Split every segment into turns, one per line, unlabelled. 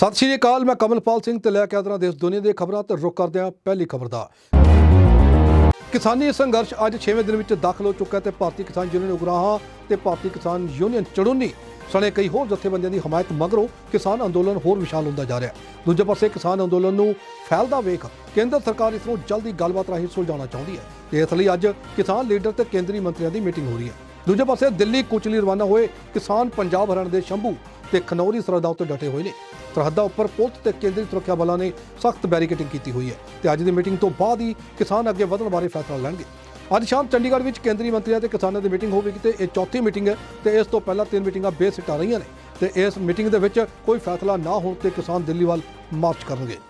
ਸਤਿ ਸ਼੍ਰੀ ਅਕਾਲ, ਮੈਂ ਕਮਲਪਾਲ ਸਿੰਘ ਤੇ ਲੈ ਕੇ ਆਦਰਾ ਦੇਸ਼ ਦੁਨੀਆ ਦੀਆਂ ਖਬਰਾਂ ਤੇ ਰੁਕ ਕਰਦੇ ਹਾਂ ਪਹਿਲੀ ਖਬਰ ਦਾ। ਕਿਸਾਨੀ ਸੰਘਰਸ਼ ਅੱਜ 6ਵੇਂ ਦਿਨ ਵਿੱਚ ਦਾਖਲ ਹੋ ਚੁੱਕਾ ਹੈ ਤੇ ਭਾਰਤੀ ਕਿਸਾਨ ਯੂਨੀਅਨ ਉਗਰਾਹਾਂ ਤੇ ਭਾਰਤੀ ਕਿਸਾਨ ਯੂਨੀਅਨ ਚੜੂਨੀ ਸਣੇ ਕਈ ਹੋਰ ਜਥੇਬੰਦੀਆਂ ਦੀ ਹਮਾਇਤ ਮਗਰੋਂ ਕਿਸਾਨ ਅੰਦੋਲਨ ਹੋਰ ਵਿਸ਼ਾਲ ਹੁੰਦਾ ਜਾ ਰਿਹਾ ਹੈ। ਦੂਜੇ ਪਾਸੇ ਕਿਸਾਨ ਅੰਦੋਲਨ ਨੂੰ ਫੈਲਦਾ ਵੇਖ ਕੇਂਦਰ ਸਰਕਾਰ ਇਸ ਨੂੰ ਜਲਦੀ ਗੱਲਬਾਤ ਰਾਹੀਂ ਸੁਲਝਾਉਣਾ ਚਾਹੁੰਦੀ ਹੈ। ਤੇ ਇਸ ਲਈ ਅੱਜ ਕਿਸਾਨ ਲੀਡਰ ਤੇ ਕੇਂਦਰੀ ਮੰਤਰੀਆਂ ਦੀ ਮੀਟਿੰਗ ਹੋ ਰਹੀ ਹੈ। ਦੂਜੇ ਪਾਸੇ ਦਿੱਲੀ ਕੁਚਲੀ ਰਵਾਨਾ ਹੋਏ ਕਿਸਾਨ ਪੰਜਾਬ ਹਰਿਆਣਾ ਦੇ ਸ਼ੰਭੂ ਤੇ ਖਨੌਰੀ ਸਰਹੱਦਾਂ ਉੱਤੇ ਡਟੇ ਹੋਏ ਨੇ। ਸਰਹੱਦਾਂ ਉੱਪਰ ਪੁਲਿਸ ਤੇ ਕੇਂਦਰੀ ਸੁਰੱਖਿਆ ਬਲਾਂ ਨੇ ਸਖਤ ਬੈਰੀਕੇਡਿੰਗ ਕੀਤੀ ਹੋਈ ਹੈ ਤੇ ਅੱਜ ਦੀ ਮੀਟਿੰਗ ਤੋਂ ਬਾਅਦ ਹੀ ਕਿਸਾਨ ਅੱਗੇ ਵਧਣ ਬਾਰੇ ਫੈਸਲਾ ਲੈਣਗੇ। ਅੱਜ ਸ਼ਾਮ ਚੰਡੀਗੜ੍ਹ ਵਿੱਚ ਕੇਂਦਰੀ ਮੰਤਰੀਆਂ ਤੇ ਕਿਸਾਨਾਂ ਦੀ ਮੀਟਿੰਗ ਹੋਵੇਗੀ ਤੇ ਇਹ ਚੌਥੀ ਮੀਟਿੰਗ ਹੈ ਤੇ ਇਸ ਤੋਂ ਪਹਿਲਾਂ ਤਿੰਨ ਮੀਟਿੰਗਾਂ ਬੇਸਿੱਟਾ ਰਹੀਆਂ ਨੇ ਤੇ ਇਸ ਮੀਟਿੰਗ ਦੇ ਵਿੱਚ ਕੋਈ ਫੈਸਲਾ ਨਾ ਹੋਣ ਤੇ ਕਿਸਾਨ ਦਿੱਲੀ ਵੱਲ ਮਾਰਚ ਕਰਨਗੇ।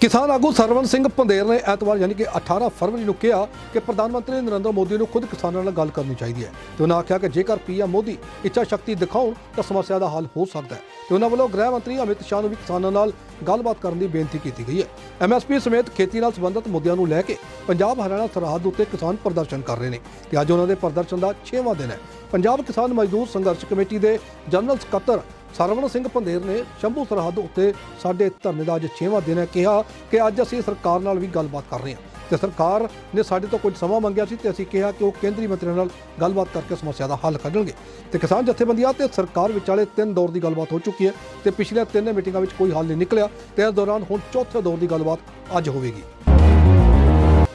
ਕਿਸਾਨ ਆਗੂ ਸਰਵਨ ਸਿੰਘ ਪੰਦੇਰ ਨੇ ਐਤਵਾਰ ਯਾਨੀ ਕਿ 18 ਫਰਵਰੀ ਨੂੰ ਕਿਹਾ ਕਿ ਪ੍ਰਧਾਨ ਮੰਤਰੀ ਨਰਿੰਦਰ ਮੋਦੀ ਨੂੰ ਖੁਦ ਕਿਸਾਨਾਂ ਨਾਲ ਗੱਲ ਕਰਨੀ ਚਾਹੀਦੀ ਹੈ ਤੇ ਉਹਨਾਂ ਆਖਿਆ ਕਿ ਜੇਕਰ ਪੀਐਮ ਮੋਦੀ ਇੱਛਾ ਸ਼ਕਤੀ ਦਿਖਾਉਣ ਤਾਂ ਸਮੱਸਿਆ ਦਾ ਹੱਲ ਹੋ ਸਕਦਾ ਹੈ ਤੇ ਉਹਨਾਂ ਵੱਲੋਂ ਗ੍ਰਹਿ ਮੰਤਰੀ ਅਮਿਤ ਸ਼ਾਹ ਨੂੰ ਵੀ ਕਿਸਾਨਾਂ ਨਾਲ ਗੱਲਬਾਤ ਕਰਨ ਦੀ ਬੇਨਤੀ ਕੀਤੀ ਗਈ ਹੈ। ਐਮਐਸਪੀ ਸਮੇਤ ਖੇਤੀ ਨਾਲ ਸੰਬੰਧਿਤ ਮੁੱਦਿਆਂ ਨੂੰ ਲੈ ਕੇ ਪੰਜਾਬ ਹਰਿਆਣਾ ਸਰਹੱਦ ਉੱਤੇ ਕਿਸਾਨ ਪ੍ਰਦਰਸ਼ਨ ਕਰ ਰਹੇ ਨੇ ਤੇ ਅੱਜ ਉਹਨਾਂ ਦੇ ਪ੍ਰਦਰਸ਼ਨ ਦਾ 6ਵਾਂ ਦਿਨ ਹੈ। ਪੰਜਾਬ ਕਿਸਾਨ ਮਜ਼ਦੂਰ ਸੰਘਰਸ਼ ਕਮੇਟੀ ਦੇ ਜਨਰਲ ਸਕੱਤਰ ਸਰਵਣ ਸਿੰਘ ਪੰਦੇਰ ਨੇ ਸ਼ੰਭੂ ਸਰਹੱਦ ਉੱਤੇ ਸਾਡੇ ਧਰਨੇ ਦਾ ਅੱਜ 6ਵਾਂ ਦਿਨ ਹੈ, ਕਿਹਾ ਕਿ ਅੱਜ ਅਸੀਂ ਸਰਕਾਰ ਨਾਲ ਵੀ ਗੱਲਬਾਤ ਕਰ ਰਹੇ ਹਾਂ। ਤੇ ਸਰਕਾਰ ਨੇ ਸਾਡੇ ਤੋਂ ਕੁਝ ਸਮਾਂ ਮੰਗਿਆ ਸੀ ਤੇ ਅਸੀਂ ਕਿਹਾ ਕਿ ਉਹ ਕੇਂਦਰੀ ਮੰਤਰੀਆਂ ਨਾਲ ਗੱਲਬਾਤ ਕਰਕੇ ਸਮੱਸਿਆ ਦਾ ਹੱਲ ਕੱਢਣਗੇ। ਤੇ ਕਿਸਾਨ ਜਥੇਬੰਦੀਆਂ ਤੇ ਸਰਕਾਰ ਵਿਚਾਲੇ ਤਿੰਨ ਦੌਰ ਦੀ ਗੱਲਬਾਤ ਹੋ ਚੁੱਕੀ ਹੈ ਤੇ ਪਿਛਲੇ ਤਿੰਨ ਮੀਟਿੰਗਾਂ ਵਿੱਚ ਕੋਈ ਹੱਲ ਨਹੀਂ ਨਿਕਲਿਆ ਤੇ ਇਸ ਦੌਰਾਨ ਹੁਣ ਚੌਥੇ ਦੌਰ ਦੀ ਗੱਲਬਾਤ ਅੱਜ ਹੋਵੇਗੀ।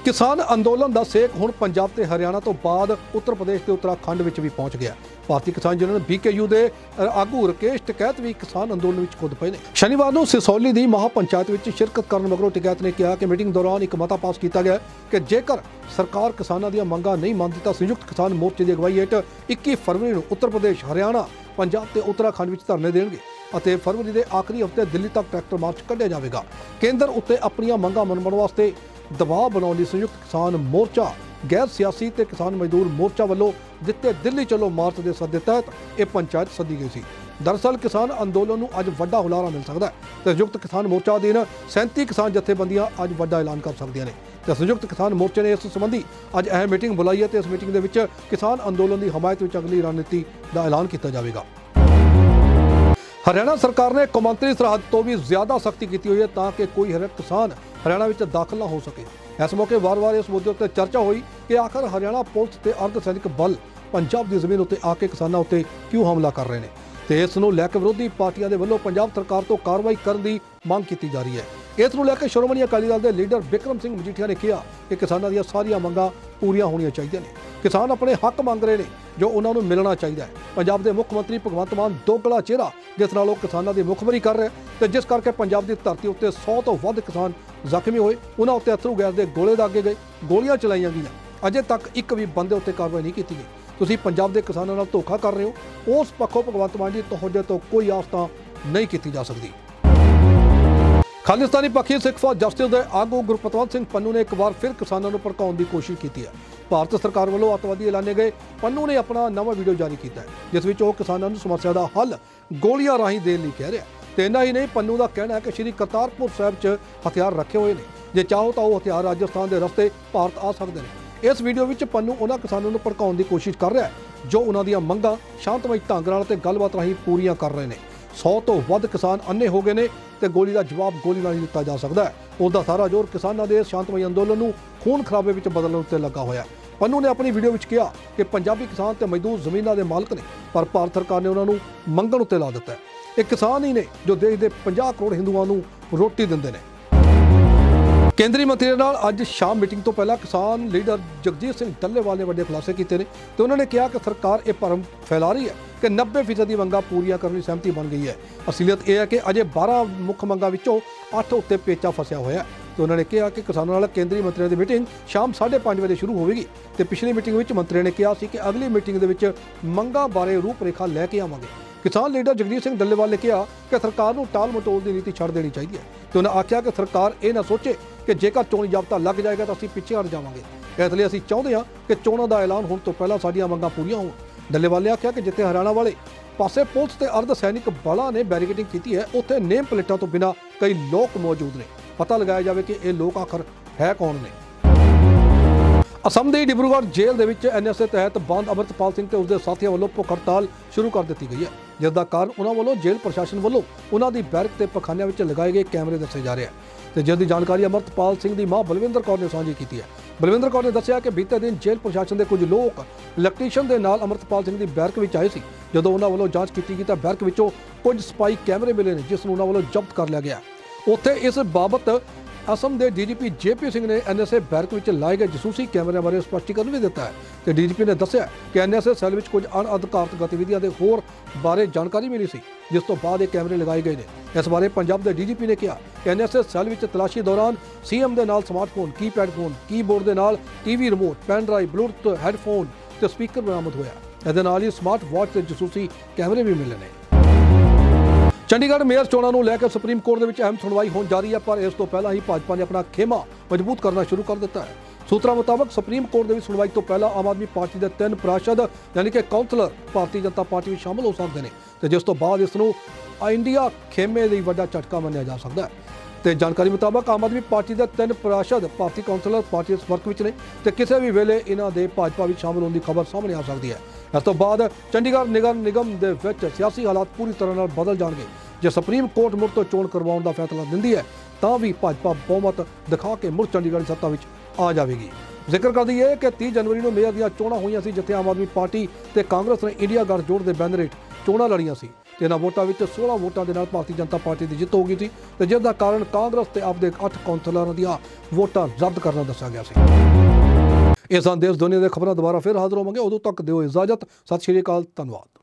ਕਿਸਾਨ ਅੰਦੋਲਨ ਦਾ ਸੇਕ ਹੁਣ ਪੰਜਾਬ ਤੇ ਹਰਿਆਣਾ ਤੋਂ ਬਾਅਦ ਉੱਤਰ ਪ੍ਰਦੇਸ਼ ਤੇ ਉੱਤਰਾਖੰਡ ਵਿੱਚ ਵੀ ਪਹੁੰਚ ਗਿਆ। ਭਾਰਤੀ ਕਿਸਾਨ ਯੂਨੀਅਨ ਬੀਕੇਯੂ ਦੇ ਆਗੂ ਰਕੇਸ਼ ਟਿਕੈਤ ਵੀ ਕਿਸਾਨ ਅੰਦੋਲਨ ਵਿੱਚ ਖੁਦ ਪਏ ਨੇ। ਸ਼ਨੀਵਾਰ ਨੂੰ ਸਿਸੌਲੀ ਦੀ ਮਹਾ ਪੰਚਾਇਤ ਵਿੱਚ ਸ਼ਿਰਕਤ ਕਰਨ ਮਗਰੋਂ ਟਿਕੈਤ ਨੇ ਕਿਹਾ ਕਿ ਮੀਟਿੰਗ ਦੌਰਾਨ ਇੱਕ ਮਤਾ ਪਾਸ ਕੀਤਾ ਗਿਆ ਕਿ ਜੇਕਰ ਸਰਕਾਰ ਕਿਸਾਨਾਂ ਦੀਆਂ ਮੰਗਾਂ ਨਹੀਂ ਮੰਨਦੀ ਤਾਂ ਸੰਯੁਕਤ ਕਿਸਾਨ ਮੋਰਚੇ ਦੀ ਅਗਵਾਈ ਹੇਠ 21 ਫਰਵਰੀ ਨੂੰ ਉੱਤਰ ਪ੍ਰਦੇਸ਼, ਹਰਿਆਣਾ, ਪੰਜਾਬ ਤੇ ਉੱਤਰਾਖੰਡ ਵਿੱਚ ਧਰਨੇ ਦੇਣਗੇ ਅਤੇ ਫਰਵਰੀ ਦੇ ਆਖਰੀ ਹਫ਼ਤੇ ਦਿੱਲੀ ਤੱਕ ਟਰੈਕਟਰ ਮਾਰਚ ਕੱਢਿਆ ਜਾਵੇਗਾ। ਕੇਂਦਰ ਉੱਤੇ ਆਪਣੀਆਂ ਮੰਗਾਂ ਮੰਨਣ ਵਾਸਤੇ ਦਬਾਅ ਬਣਾਉਣ ਲਈ ਸੰਯੁਕਤ ਕਿਸਾਨ ਮੋਰਚਾ, ਗੈਰ ਸਿਆਸੀ ਤੇ ਕਿਸਾਨ ਮਜ਼ਦੂਰ ਮੋਰਚਾ ਵੱਲੋਂ ਦਿੱਤੇ ਦਿੱਲੀ ਚਲੋ ਮਾਰਚ ਦੇ ਸੱਦੇ ਤਹਿਤ ਇਹ ਪੰਚਾਇਤ ਸੱਦੀ ਗਈ ਸੀ। ਦਰਅਸਲ ਕਿਸਾਨ ਅੰਦੋਲਨ ਨੂੰ ਅੱਜ ਵੱਡਾ ਹੁਲਾਰਾ ਮਿਲ ਸਕਦਾ ਹੈ ਤੇ ਸੰਯੁਕਤ ਕਿਸਾਨ ਮੋਰਚਾ ਅਧੀਨ 37 ਕਿਸਾਨ ਜਥੇਬੰਦੀਆਂ ਅੱਜ ਵੱਡਾ ਐਲਾਨ ਕਰ ਸਕਦੀਆਂ ਨੇ। ਤੇ ਸੰਯੁਕਤ ਕਿਸਾਨ ਮੋਰਚੇ ਨੇ ਇਸ ਸੰਬੰਧੀ ਅੱਜ ਅਹਿਮ ਮੀਟਿੰਗ ਬੁਲਾਈ ਹੈ ਤੇ ਇਸ ਮੀਟਿੰਗ ਦੇ ਵਿੱਚ ਕਿਸਾਨ ਅੰਦੋਲਨ ਦੀ ਹਮਾਇਤ ਵਿੱਚ ਅਗਲੀ ਰਣਨੀਤੀ ਦਾ ਐਲਾਨ ਕੀਤਾ ਜਾਵੇਗਾ। ਹਰਿਆਣਾ ਸਰਕਾਰ ਨੇ ਕੌਮਾਂਤਰੀ ਸਰਹੱਦ ਤੋਂ ਵੀ ਜ਼ਿਆਦਾ ਸਖਤੀ ਕੀਤੀ ਹੋਈ ਹੈ ਤਾਂ ਕਿ ਕੋਈ ਹਰ ਕਿਸਾਨ ਹਰਿਆਣਾ ਵਿੱਚ ਦਾਖਲ ਨਾ ਹੋ ਸਕੇ। ਇਸ ਮੌਕੇ ਵਾਰ-ਵਾਰ ਇਸ ਮੁੱਦੇ ਉੱਤੇ ਚਰਚਾ ਹੋਈ ਕਿ ਆਖਰ ਹਰਿਆਣਾ ਪੁਲਿਸ ਤੇ ਅਰਧ ਸੈਨਿਕ ਬਲ ਪੰਜਾਬ ਦੀ ਜ਼ਮੀਨ ਉੱਤੇ ਆ ਕੇ ਕਿਸਾਨਾਂ ਉੱਤੇ ਕਿਉਂ ਹਮਲਾ ਕਰ ਰਹੇ ਨੇ ਤੇ ਇਸ ਨੂੰ ਲੈ ਕੇ ਵਿਰੋਧੀ ਪਾਰਟੀਆਂ ਦੇ ਵੱਲੋਂ ਪੰਜਾਬ ਸਰਕਾਰ ਤੋਂ ਕਾਰਵਾਈ ਕਰਨ ਦੀ ਮੰਗ ਕੀਤੀ ਜਾ ਰਹੀ ਹੈ। ਇਸ ਨੂੰ ਲੈ ਕੇ ਸ਼੍ਰੋਮਣੀ ਅਕਾਲੀ ਦਲ ਦੇ ਲੀਡਰ ਵਿਕਰਮ ਸਿੰਘ ਮਜੀਠੀਆ ਨੇ ਕਿਹਾ ਕਿ ਕਿਸਾਨਾਂ ਦੀਆਂ ਸਾਰੀਆਂ ਮੰਗਾਂ ਪੂਰੀਆਂ ਹੋਣੀਆਂ ਚਾਹੀਦੀਆਂ ਨੇ। ਕਿਸਾਨ ਆਪਣੇ ਹੱਕ ਮੰਗ ਰਹੇ ਨੇ ਜੋ ਉਹਨਾਂ ਨੂੰ ਮਿਲਣਾ ਚਾਹੀਦਾ ਹੈ। ਪੰਜਾਬ ਦੇ ਮੁੱਖ ਮੰਤਰੀ ਭਗਵੰਤ ਮਾਨ ਦੋਗਲਾ ਚਿਹਰਾ, ਜਿਸ ਨਾਲ ਉਹ ਕਿਸਾਨਾਂ ਦੀ ਮੁਖਬਰੀ ਕਰ ਰਿਹਾ ਤੇ ਜਿਸ ਕਰਕੇ ਪੰਜਾਬ ਦੀ ਧਰਤੀ ਉੱਤੇ 100 ਤੋਂ ਵੱਧ ਕਿਸਾਨ ਜ਼ਖਮੀ ਹੋਏ। ਉਹਨਾਂ ਉੱਤੇ ਅਥਰੂ ਗੈਸ ਦੇ ਗੋਲੇ ਦਾਗੇ ਗਏ, ਗੋਲੀਆਂ ਚਲਾਈਆਂ ਗਈਆਂ। ਅਜੇ ਤੱਕ ਇੱਕ ਵੀ ਬੰਦੇ ਉੱਤੇ ਕਾਰਵਾਈ ਨਹੀਂ ਕੀਤੀ ਗਈ। ਤੁਸੀਂ ਪੰਜਾਬ ਦੇ ਕਿਸਾਨਾਂ ਨਾਲ ਧੋਖਾ ਕਰ ਰਹੇ ਹੋ। ਉਸ ਪੱਖੋਂ ਭਗਵੰਤ ਮਾਨ ਜੀ ਤੁਹਾਡੇ ਤੋਂ ਕੋਈ ਆਸ ਤਾਂ ਨਹੀਂ ਕੀਤੀ ਜਾ ਸਕਦੀ। ਖਾਲਿਸਤਾਨੀ ਪੱਖੀ ਸਿੱਖ ਫੌਜ ਜਸਟਿਸ ਦੇ ਆਗੂ ਗੁਰਪਤਵੰਤ ਸਿੰਘ ਪੰਨੂ ਨੇ ਇੱਕ ਵਾਰ ਫਿਰ ਕਿਸਾਨਾਂ ਨੂੰ ਭੜਕਾਉਣ ਦੀ ਕੋਸ਼ਿਸ਼ ਕੀਤੀ ਹੈ। ਭਾਰਤ ਸਰਕਾਰ ਵੱਲੋਂ ਅੱਤਵਾਦੀ ਐਲਾਨੇ ਗਏ। ਪੰਨੂ ਨੇ ਆਪਣਾ ਨਵਾਂ ਵੀਡੀਓ ਜਾਰੀ ਕੀਤਾ ਹੈ, ਜਿਸ ਵਿੱਚ ਉਹ ਕਿਸਾਨਾਂ ਨੂੰ ਸਮੱਸਿਆ ਦਾ ਹੱਲ ਗੋਲੀਆਂ ਰਾਹੀਂ ਦੇਣ ਲਈ ਕਹਿ ਰਿਹਾ ਤੇ ਇੰਨਾ ਹੀ ਨਹੀਂ, ਪੰਨੂ ਦਾ ਕਹਿਣਾ ਹੈ ਕਿ ਸ਼੍ਰੀ ਕਰਤਾਰਪੁਰ ਸਾਹਿਬ 'ਚ ਹਥਿਆਰ ਰੱਖੇ ਹੋਏ ਨੇ। ਜੇ ਚਾਹੋ ਤਾਂ ਉਹ ਹਥਿਆਰ ਰਾਜਸਥਾਨ ਦੇ ਰਸਤੇ ਭਾਰਤ ਆ ਸਕਦੇ ਨੇ। ਇਸ ਵੀਡੀਓ ਵਿੱਚ ਪੰਨੂ ਉਹਨਾਂ ਕਿਸਾਨਾਂ ਨੂੰ ਭੜਕਾਉਣ ਦੀ ਕੋਸ਼ਿਸ਼ ਕਰ ਰਿਹਾ ਹੈ, ਜੋ ਉਹਨਾਂ ਦੀਆਂ ਮੰਗਾਂ ਸ਼ਾਂਤਮਈ ਢੰਗ ਨਾਲ ਤੇ ਗੱਲਬਾਤ ਰਾਹੀਂ ਪੂਰੀਆਂ ਕਰ ਰਹੇ ਨੇ। 100 ਤੋਂ ਵੱਧ ਕਿਸਾਨ ਅੰਨੇ ਹੋ ਗਏ ਨੇ ਤੇ ਗੋਲੀ ਦਾ ਜਵਾਬ ਗੋਲੀ ਨਾਲ ਹੀ ਦਿੱਤਾ ਜਾ ਸਕਦਾ ਹੈ। ਉਹਦਾ ਸਾਰਾ ਜ਼ੋਰ ਕਿਸਾਨਾਂ ਦੇ ਸ਼ਾਂਤਮਈ ਅੰਦੋਲਨ ਨੂੰ ਖੂਨ ਖਰਾਬੇ ਵਿੱਚ ਬਦਲਣ ਉੱਤੇ ਲੱਗਾ ਹੋਇਆ ਹੈ। ਪੰਨੂ ਨੇ ਆਪਣੀ ਵੀਡੀਓ ਵਿੱਚ ਕਿਹਾ ਕਿ ਪੰਜਾਬੀ ਕਿਸਾਨ ਤੇ ਮਜ਼ਦੂਰ ਜ਼ਮੀਨਾਂ ਦੇ ਮਾਲਕ ਨੇ, ਪਰ ਭਾਰਤ ਸਰਕਾਰ ਨੇ ਉਹਨਾਂ ਨੂੰ ਮੰਗਣ ਉੱਤੇ ਲਾ ਦਿੱਤਾ ਹੈ। ਇਹ ਕਿਸਾਨ ਹੀ ਨੇ ਜੋ ਦੇਸ਼ ਦੇ 50 ਕਰੋੜ ਹਿੰਦੂਆਂ ਨੂੰ ਰੋਟੀ ਦਿੰਦੇ ਨੇ। ਕੇਂਦਰੀ ਮੰਤਰੀ ਨਾਲ ਅੱਜ ਸ਼ਾਮ ਮੀਟਿੰਗ ਤੋਂ ਪਹਿਲਾਂ ਕਿਸਾਨ ਲੀਡਰ ਜਗਜੀਤ ਸਿੰਘ ਡੱਲੇਵਾਲ ਨੇ ਵੱਡੇ ਖੁਲਾਸੇ ਕੀਤੇ ਨੇ ਤੇ ਉਹਨਾਂ ਨੇ ਕਿਹਾ ਕਿ ਸਰਕਾਰ ਇਹ ਭਰਮ ਫੈਲਾ ਰਹੀ ਹੈ ਕਿ 90% ਦੀ ਮੰਗਾਂ ਪੂਰੀਆਂ ਕਰਨ ਦੀ ਸਹਿਮਤੀ ਬਣ ਗਈ ਹੈ। ਅਸਲੀਅਤ ਇਹ ਹੈ ਕਿ ਅਜੇ 12 ਮੁੱਖ ਮੰਗਾਂ ਵਿੱਚੋਂ 8 ਉੱਤੇ ਪੇਚਾ ਫਸਿਆ ਹੋਇਆ ਹੈ ਤੇ ਉਹਨਾਂ ਨੇ ਕਿਹਾ ਕਿ ਕਿਸਾਨਾਂ ਨਾਲ ਕੇਂਦਰੀ ਮੰਤਰੀਆਂ ਦੀ ਮੀਟਿੰਗ ਸ਼ਾਮ 5:30 ਵਜੇ ਸ਼ੁਰੂ ਹੋਵੇਗੀ ਤੇ ਪਿਛਲੀ ਮੀਟਿੰਗ ਵਿੱਚ ਮੰਤਰੀ ਨੇ ਕਿਹਾ ਸੀ ਕਿ ਅਗਲੀ ਮੀਟਿੰਗ ਦੇ ਵਿੱਚ ਮੰਗਾਂ ਬਾਰੇ ਰੂਪਰੇਖਾ ਲੈ ਕੇ ਆਵਾਂਗੇ। ਕਿਸਾਨ ਲੀਡਰ ਜਗਜੀਤ ਸਿੰਘ ਡੱਲੇਵਾਲ ਨੇ ਕਿਹਾ ਕਿ ਸਰਕਾਰ ਨੂੰ ਟਾਲ ਮਟੋਲ ਦੀ ਨੀਤੀ ਛੱਡ ਦੇਣੀ ਚਾਹੀਦੀ ਹੈ ਤੇ ਉਹਨਾਂ ਆਖਿਆ ਕਿ ਸਰਕਾਰ ਇਹ ਨਾ ਸੋਚੇ ਕਿ ਜੇਕਰ ਚੋਣ ਜਾਬਤਾ ਲੱਗ ਜਾਏਗਾ ਤਾਂ ਅਸੀਂ ਪਿੱਛੇ ਹਟ ਜਾਵਾਂਗੇ। ਇਸ ਲਈ ਅਸੀਂ ਚਾਹੁੰਦੇ ਹਾਂ ਕਿ ਚੋਣਾਂ ਦਾ ਐਲਾਨ ਹੋਣ ਤੋਂ ਪਹਿਲਾਂ ਸਾਡੀਆਂ ਮੰਗਾਂ ਪੂਰੀਆਂ ਹੋਣ। ਡੱਲੇਵਾਲ ਨੇ ਆਖਿਆ ਕਿ ਜਿੱਥੇ ਹਰਿਆਣਾ ਵਾਲੇ ਪਾਸੇ ਪੁਲਿਸ ਤੇ ਅਰਧ ਸੈਨਿਕ ਬਲਾਂ ਨੇ ਬੈਰੀਕੇਡਿੰਗ ਕੀਤੀ ਹੈ, ਉੱਥੇ ਨੇਮ ਪਲੇਟਾਂ ਤੋਂ ਬਿਨਾਂ ਕਈ ਲੋਕ ਮੌਜੂਦ ਨੇ। ਪਤਾ ਲਗਾਇਆ ਜਾਵੇ ਕਿ ਇਹ ਲੋਕ ਆਖਰ ਹੈ ਕੌਣ ਨੇ। ਅਸਮ ਦੇ ਡਿਬਰੂਗੜ੍ਹ ਜੇਲ੍ਹ ਦੇ ਵਿੱਚ ਐਨਐਸਏ ਤਹਿਤ ਬੰਦ ਅਮਰਤਪਾਲ ਸਿੰਘ ਤੇ ਉਸਦੇ ਸਾਥੀਆਂ ਵੱਲੋਂ ਭੁੱਖ ਹੜਤਾਲ ਸ਼ੁਰੂ ਕਰ ਦਿੱਤੀ ਗਈ ਹੈ, ਜਿਸ ਦਾ ਕਾਰਨ ਉਹਨਾਂ ਵੱਲੋਂ ਜੇਲ੍ਹ ਪ੍ਰਸ਼ਾਸਨ ਵੱਲੋਂ ਉਹਨਾਂ ਦੀ ਬੈਰਕ ਤੇ ਪਖਾਨਿਆਂ ਵਿੱਚ ਲਗਾਏ ਗਏ ਕੈਮਰੇ ਦੱਸੇ ਜਾ ਰਹੇ ਹਨ ਤੇ ਜਿਸ ਦੀ ਜਾਣਕਾਰੀ ਅਮਰਤਪਾਲ ਸਿੰਘ ਦੀ ਮਾਂ ਬਲਵਿੰਦਰ ਕੌਰ ਨੇ ਸਾਂਝੀ ਕੀਤੀ ਹੈ। ਬਲਵਿੰਦਰ ਕੌਰ ਨੇ ਦੱਸਿਆ ਕਿ ਬੀਤੇ ਦਿਨ ਜੇਲ੍ਹ ਪ੍ਰਸ਼ਾਸਨ ਦੇ ਕੁਝ ਲੋਕ ਇਲੈਕਟ੍ਰੀਸ਼ੀਅਨ ਦੇ ਨਾਲ ਅਮਰਤਪਾਲ ਸਿੰਘ ਦੀ ਬੈਰਕ ਵਿੱਚ ਆਏ ਸੀ। ਜਦੋਂ ਉਹਨਾਂ ਵੱਲੋਂ ਜਾਂਚ ਕੀਤੀ ਗਈ ਤਾਂ ਬੈਰਕ ਵਿੱਚੋਂ ਕੁਝ ਸਪਾਈ ਕੈਮਰੇ ਮਿਲੇ ਨੇ, ਜਿਸ ਨੂੰ ਉਹਨਾਂ ਵੱਲੋਂ ਜ਼ਬਤ ਕਰ ਲਿਆ ਗਿਆ ਉੱਥੇ ਇਸ ਬਾਬਤ ਅਸਮ ਦੇ ਡੀਜੀਪੀ ਜੇਪੀ ਸਿੰਘ ਨੇ ਐਨਐਸਏ ਬੈਰਕ ਵਿੱਚ ਲਾਏ ਗਏ ਜਸੂਸੀ ਕੈਮਰਿਆਂ ਬਾਰੇ ਸਪਸ਼ਟੀਕਰਨ ਵੀ ਦਿੱਤਾ ਹੈ ਤੇ ਡੀਜੀਪੀ ਨੇ ਦੱਸਿਆ ਕਿ ਐਨਐਸਏ ਸੈੱਲ ਵਿੱਚ ਕੁਝ ਅਣਅਧਿਕਾਰਤ ਗਤੀਵਿਧੀਆਂ ਦੇ ਹੋਰ ਬਾਰੇ ਜਾਣਕਾਰੀ ਮਿਲੀ ਸੀ ਜਿਸ ਤੋਂ ਬਾਅਦ ਇਹ ਕੈਮਰੇ ਲਗਾਏ ਗਏ ਨੇ ਇਸ ਬਾਰੇ ਪੰਜਾਬ ਦੇ ਡੀਜੀਪੀ ਨੇ ਕਿਹਾ ਕਿ ਐਨਐਸਏ ਸੈੱਲ ਵਿੱਚ ਤਲਾਸ਼ੀ ਦੌਰਾਨ ਸੀਐਮ ਦੇ ਨਾਲ ਸਮਾਰਟਫੋਨ ਕੀਪੈਡ ਫੋਨ ਕੀਬੋਰਡ ਦੇ ਨਾਲ TV remote pen drive bluetooth headphone ਤੇ ਸਪੀਕਰ ਬਰਾਮਦ ਹੋਇਆ ਇਹਦੇ ਨਾਲ ਹੀ ਸਮਾਰਟ ਵਾਚ ਤੇ ਜਸੂਸੀ ਕੈਮਰੇ ਵੀ ਮਿਲੇ ਨੇ ਚੰਡੀਗੜ੍ਹ ਮੇਅਰ ਚੋਣਾਂ ਨੂੰ ਲੈ ਕੇ ਸੁਪਰੀਮ ਕੋਰਟ ਦੇ ਵਿੱਚ ਅਹਿਮ ਸੁਣਵਾਈ ਹੋਣ ਜਾ ਰਹੀ ਹੈ, ਪਰ ਇਸ ਤੋਂ ਪਹਿਲਾਂ ਹੀ ਭਾਜਪਾ ਨੇ ਆਪਣਾ ਖੇਮਾ ਮਜ਼ਬੂਤ ਕਰਨਾ ਸ਼ੁਰੂ ਕਰ ਦਿੱਤਾ ਹੈ। ਸੂਤਰਾਂ ਮੁਤਾਬਕ ਸੁਪਰੀਮ ਕੋਰਟ ਦੇ ਵਿੱਚ ਸੁਣਵਾਈ ਤੋਂ ਪਹਿਲਾਂ ਆਮ ਆਦਮੀ ਪਾਰਟੀ ਦੇ ਤਿੰਨ ਪ੍ਰਾਸ਼ਦ, ਯਾਨੀ ਕਿ ਕਾਉਂਸਲਰ ਭਾਰਤੀ ਜਨਤਾ ਪਾਰਟੀ ਵਿੱਚ ਸ਼ਾਮਲ ਹੋ ਸਕਦੇ ਨੇ ਤੇ ਜਿਸ ਤੋਂ ਬਾਅਦ ਇਸ ਨੂੰ ਇੰਡੀਆ ਖੇਮੇ ਲਈ ਵੱਡਾ ਝਟਕਾ ਮੰਨਿਆ ਜਾ ਸਕਦਾ ਹੈ। ਤੇ ਜਾਣਕਾਰੀ ਮੁਤਾਬਕ ਆਮ ਆਦਮੀ ਪਾਰਟੀ ਦੇ ਤਿੰਨ ਪ੍ਰਾਸ਼ਦ ਭਾਰਤੀ ਕਾਉਂਸਲਰ ਪਾਰਟੀ ਦੇ ਸੰਪਰਕ ਵਿੱਚ ਨੇ ਤੇ ਕਿਸੇ ਵੀ ਵੇਲੇ ਇਹਨਾਂ ਦੇ ਭਾਜਪਾ ਵਿੱਚ ਸ਼ਾਮਲ ਹੋਣ ਦੀ ਖਬਰ ਸਾਹਮਣੇ ਆ ਸਕਦੀ ਹੈ। ਇਸ ਤੋਂ ਬਾਅਦ ਚੰਡੀਗੜ੍ਹ ਨਿਗਰ ਨਿਗਮ ਦੇ ਵਿੱਚ ਸਿਆਸੀ ਹਾਲਾਤ ਪੂਰੀ ਤਰ੍ਹਾਂ ਨਾਲ ਬਦਲ ਜਾਣਗੇ, ਜੇ ਸੁਪਰੀਮ ਕੋਰਟ ਮੁੜ ਤੋਂ ਚੋਣ ਕਰਵਾਉਣ ਦਾ ਫੈਸਲਾ ਦਿੰਦੀ ਹੈ, ਤਾਂ ਵੀ ਭਾਜਪਾ ਬਹੁਮਤ ਦਿਖਾ ਕੇ ਮੁੜ ਚੰਡੀਗੜ੍ਹ ਦੀ ਸੱਤਾ ਵਿੱਚ ਆ ਜਾਵੇਗੀ। ਜ਼ਿਕਰ ਕਰ ਦਈਏ ਕਿ 30 ਜਨਵਰੀ ਨੂੰ ਮੇਅਰ ਦੀਆਂ ਚੋਣਾਂ ਹੋਈਆਂ ਸੀ, ਜਿੱਥੇ ਆਮ ਆਦਮੀ ਪਾਰਟੀ ਤੇ ਕਾਂਗਰਸ ਨੇ ਇੰਡੀਆ ਗਠਜੋੜ ਦੇ ਬੈਨਰ ਹੇਠ ਚੋਣਾਂ ਲੜੀਆਂ ਸੀ। ਤੇ ਇਹਨਾਂ ਵੋਟਾਂ ਵਿੱਚ 16 ਵੋਟਾਂ ਦੇ ਨਾਲ ਭਾਰਤੀ ਜਨਤਾ ਪਾਰਟੀ ਦੀ ਜਿੱਤ ਹੋ ਗਈ ਸੀ ਤੇ ਜਿਸ ਦਾ ਕਾਰਨ ਕਾਂਗਰਸ ਤੇ ਆਪਦੇ 8 ਕੌਂਸਲਰਾਂ ਦੀਆਂ ਵੋਟਾਂ ਰੱਦ ਕਰਨਾ ਦੱਸਿਆ ਗਿਆ ਸੀ। ਇਹ ਸਨ ਦੇਸ਼ ਦੁਨੀਆ ਦੇ ਖਬਰਾਂ, ਦੁਬਾਰਾ ਫਿਰ ਹਾਜ਼ਰ ਹੋਵਾਂਗੇ। ਉਦੋਂ ਤੱਕ ਦਿਓ ਇਜਾਜ਼ਤ। ਸਤਿ ਸ਼੍ਰੀ ਅਕਾਲ, ਧੰਨਵਾਦ।